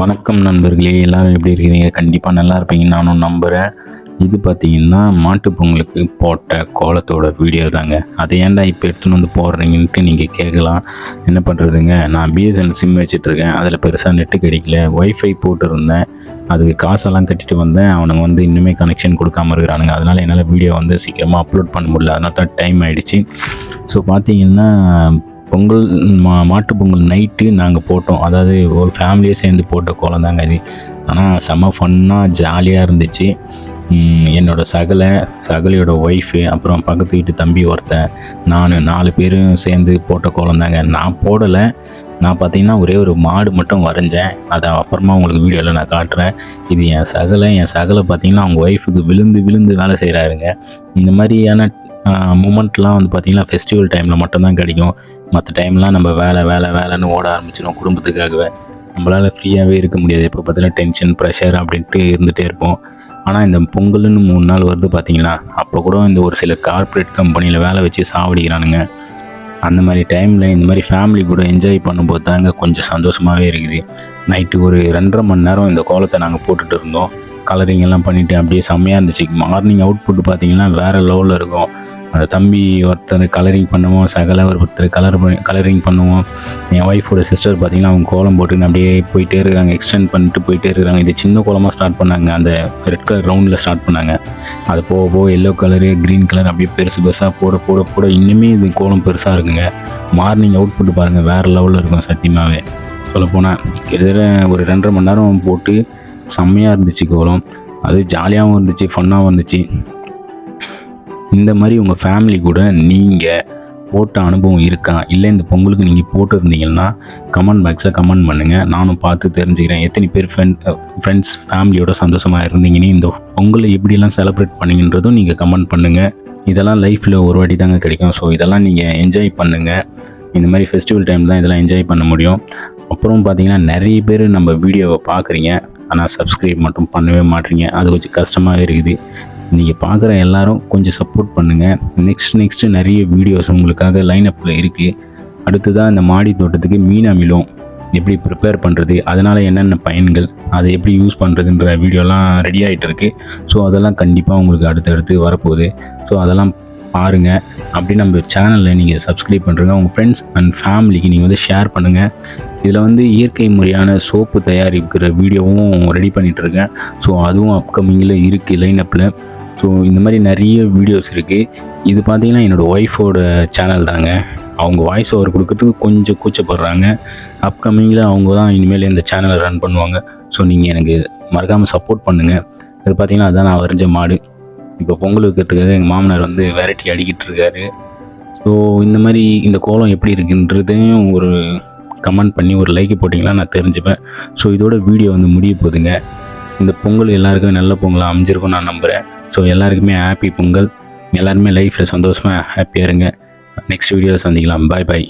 வணக்கம் நண்பர்களே எல்லாரும் எப்படி இருக்கிறீங்க? கண்டிப்பாக நல்லா இருப்பீங்க நானும் நம்புகிறேன் இது பார்த்தீங்கன்னா மாட்டு பொங்கலுக்கு போட்ட கோலத்தோட வீடியோ தாங்க. அதை ஏன்டா இப்போ எடுத்துன்னு வந்து போடுறீங்கன்ட்டு நீங்கள் கேட்கலாம். என்ன பண்ணுறதுங்க நான் பிஎஸ்என்எல் சிம் வச்சுட்ருக்கேன் அதில் பெருசாக நெட்டு கிடைக்கல. ஒய்ஃபை போட்டிருந்தேன். அதுக்கு காசெல்லாம் கட்டிட்டு வந்தேன். அவனுங்க வந்து இன்னுமே கனெக்ஷன் கொடுக்காம இருக்கிறானுங்க. அதனால் என்னால் வீடியோ வந்து சீக்கிரமாக அப்லோட் பண்ண முடியல. அதனால தான் டைம் ஆகிடுச்சு ஸோ பார்த்தீங்கன்னா பொங்கல் மா மாட்டு பொங்கல் நைட்டு நாங்கள் போட்டோம். அதாவது ஒரு ஃபேமிலியே சேர்ந்து போட்ட கோலம் தாங்க இது. ஆனால் செம்ம ஃபன்னாக ஜாலியாக இருந்துச்சு. என்னோடய என்னோட சகலை சகலையோட ஒய்ஃபு அப்புறம் பக்கத்து வீட்டு தம்பி ஒருத்தன் நான் நாலு பேரும் சேர்ந்து போட்ட கோலம் தாங்க. நான் போடலை. நான் பார்த்தீங்கன்னா ஒரே ஒரு மாடு மட்டும் வரைஞ்சேன். அதை அப்புறமா உங்களுக்கு வீடியோவில் நான் காட்டுறேன். இது என் சகலை என் சகலை பார்த்தீங்கன்னா அவங்க ஒய்ஃபுக்கு விழுந்து விழுந்து வேலை செய்கிறாருங்க இந்த மாதிரியான மூமெண்ட்லாம் வந்து பார்த்திங்கன்னா ஃபெஸ்டிவல் டைமில் மட்டும்தான் கிடைக்கும். மற்ற டைம்லாம் நம்ம வேலை வேலை வேலைன்னு ஓட ஆரம்பிச்சிடும் குடும்பத்துக்காகவே. நம்மளால் ஃப்ரீயாகவே இருக்க முடியாது. எப்போ பார்த்தாலும் டென்ஷன் ப்ரெஷர் அப்படின்ட்டு இருந்துகிட்டே இருப்போம். ஆனால் இந்த பொங்கல்னு மூணு நாள் வருது பார்த்தீங்களா அப்போ கூட இந்த ஒரு சில கார்ப்பரேட் கம்பெனியில் வேலை வச்சு சாவடிக்கிறானுங்க. அந்த மாதிரி டைமில் இந்த மாதிரி ஃபேமிலி கூட என்ஜாய் பண்ணும்போது தாங்க கொஞ்சம் சந்தோஷமாகவே இருக்குது. நைட்டு ஒரு ரெண்டரை மணி நேரம் இந்த கோலத்தை நாங்கள் போட்டுட்டு இருந்தோம். கலரிங் எல்லாம் பண்ணிவிட்டு அப்படியே செம்மையாக இருந்துச்சு. மார்னிங் அவுட்புட் பார்த்தீங்கன்னா வேறு லெவலில் இருக்கும். அந்த தம்பி ஒருத்தர் கலரிங் பண்ணுவோம் சகல ஒருத்தர் கலர் பண்ணி கலரிங் பண்ணுவோம் என் ஒய்ஃபோட சிஸ்டர் பார்த்தீங்கன்னா அவங்க கோலம் போட்டுன்னு அப்படியே போயிட்டே இருக்காங்க எக்ஸ்டெண்ட் பண்ணிட்டு போயிட்டே இருக்காங்க. இது சின்ன கோலமாக ஸ்டார்ட் பண்ணாங்க. அந்த ரெட் கலர் ரவுண்டில் ஸ்டார்ட் பண்ணாங்க. அது போக போக எல்லோ கலரு க்ரீன் கலர் அப்படியே பெருசு பெருசாக போட போட போட இன்னுமே இது கோலம் பெருசாக இருக்குங்க. மார்னிங் அவுட்புட் பாருங்கள் வேறு லெவலில் இருக்கும் சத்தியமாகவே சொல்லப்போனால் கிட்டத்தட்ட ஒரு ரெண்டரை மணி நேரம் போட்டு செம்மையாக இருந்துச்சு கோலம். அது ஜாலியாகவும் இருந்துச்சு ஃபன்னாகவும் இருந்துச்சு. இந்த மாதிரி உங்கள் ஃபேமிலி கூட நீங்கள் போட்ட அனுபவம் இருக்கா? இல்லை இந்த பொங்கலுக்கு நீங்கள் போட்டிருந்தீங்கன்னா கமெண்ட் பாக்ஸில் கமெண்ட் பண்ணுங்கள் நானும் பார்த்து தெரிஞ்சுக்கிறேன். எத்தனை பேர் ஃப்ரெண்ட் ஃப்ரெண்ட்ஸ் ஃபேமிலியோட சந்தோஷமாக இருந்தீங்கன்னு இந்த பொங்கலை எப்படியெல்லாம் செலிப்ரேட் பண்ணிங்கன்றதும் நீங்கள் கமெண்ட் பண்ணுங்கள் இதெல்லாம் லைஃப்பில் ஒரு வாட்டி தாங்க கிடைக்கும். ஸோ இதெல்லாம் நீங்கள் என்ஜாய் பண்ணுங்கள் இந்த மாதிரி ஃபெஸ்டிவல் டைம் தான் இதெல்லாம் என்ஜாய் பண்ண முடியும். அப்புறம் பார்த்தீங்கன்னா நிறைய பேர் நம்ம வீடியோவை பார்க்குறீங்க. ஆனால் சப்ஸ்கிரைப் மட்டும் பண்ணவே மாட்டீங்க. அது கொஞ்சம் கஷ்டமாக இருக்குது. நீங்கள் பார்க்குற எல்லாரும் கொஞ்சம் சப்போர்ட் பண்ணுங்கள் நெக்ஸ்ட் நெக்ஸ்ட்டு நிறைய வீடியோஸ் உங்களுக்காக லைனப்பில் இருக்குது அடுத்ததாக இந்த மாடி தோட்டத்துக்கு மீன் அமிலம் எப்படி ப்ரிப்பேர் பண்ணுறது அதனால் என்னென்ன பயன்கள் அதை எப்படி யூஸ் பண்ணுறதுன்ற வீடியோலாம் ரெடி ஆகிட்டு இருக்கு. ஸோ அதெல்லாம் கண்டிப்பாக உங்களுக்கு அடுத்தடுத்து வரப்போகுது. ஸோ அதெல்லாம் பாருங்கள் அப்படி நம்ம சேனலில் நீங்கள் சப்ஸ்கிரைப் பண்ணுறங்க உங்கள் ஃப்ரெண்ட்ஸ் அண்ட் ஃபேமிலிக்கு நீங்கள் வந்து ஷேர் பண்ணுங்கள் இதில் வந்து இயற்கை முறையான சோப்பு தயாரிக்கிற வீடியோவும் ரெடி பண்ணிகிட்ருக்கேன் ஸோ அதுவும் அப்கமிங்கில் இருக்குது லைனப்பில் ஸோ இந்த மாதிரி நிறைய வீடியோஸ் இருக்குது இது பார்த்திங்கன்னா என்னோடய ஒய்ஃபோட சேனல் தாங்க. அவங்க வாய்ஸ் ஓவர் கொடுக்கறதுக்கு கொஞ்சம் கூச்சப்படுறாங்க. அப்கமிங்கில் அவங்க தான் இனிமேல் இந்த சேனலை ரன் பண்ணுவாங்க. ஸோ நீங்கள் எனக்கு மறக்காமல் சப்போர்ட் பண்ணுங்கள் இது பார்த்திங்கன்னா அதுதான் நான் வரைஞ்ச மாடு. இப்போ பொங்கல் வைக்கிறதுக்காக எங்கள் மாமனார் வந்து வெரைட்டி அடிக்கிட்டு இருக்காரு. ஸோ இந்த மாதிரி இந்த கோலம் எப்படி இருக்குன்றதையும் ஒரு கமெண்ட் பண்ணி ஒரு லைக் போட்டிங்கன்னா நான் தெரிஞ்சுப்பேன். ஸோ இதோட வீடியோ வந்து முடிய போகுதுங்க. இந்த பொங்கல் எல்லாருக்கும் நல்ல பொங்கலாக அமைஞ்சிருக்கும் நான் நம்புகிறேன் ஸோ எல்லாருக்குமே ஹாப்பி பொங்கல். எல்லாருமே லைஃப்பில் சந்தோஷமாக ஹாப்பியாக இருங்க. நெக்ஸ்ட் வீடியோவில் சந்திக்கலாம். பாய் பாய்